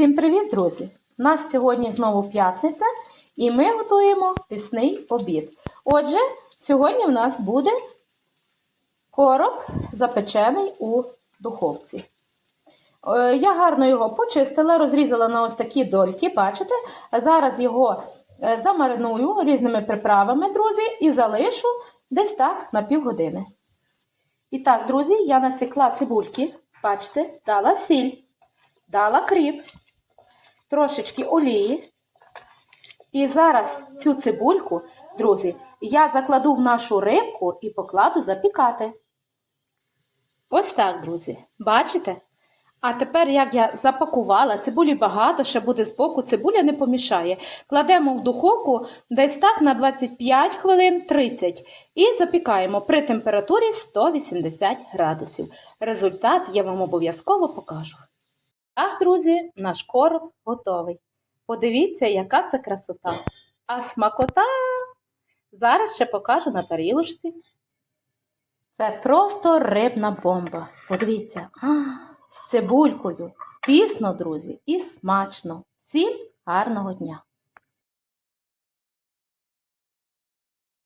Всім привіт, друзі! У нас сьогодні знову п'ятниця і ми готуємо пісний обід. Отже, сьогодні в нас буде короб запечений у духовці. Е, Я гарно його почистила, розрізала на ось такі дольки, бачите? Зараз його е, замариную різними приправами, друзі, і залишу десь так на півгодини. І так, друзі, я насікла цибульки, бачите, дала сіль, дала кріп, трошечки олії. І зараз цю цибульку, друзі, я закладу в нашу рибку і покладу запікати. Ось так, друзі. Бачите? А тепер, як я запакувала, цибулі багато, ще буде збоку, цибуля не помішає. Кладемо в духовку десь так на 25 хвилин 30 і запікаємо при температурі 180 градусів. Результат я вам обов'язково покажу. Так, друзі, наш короб готовий. Подивіться, яка це красота. А смакота зараз ще покажу на тарілочці. Це просто рибна бомба. Подивіться, з цибулькою. Пісно, друзі, і смачно. Всім гарного дня!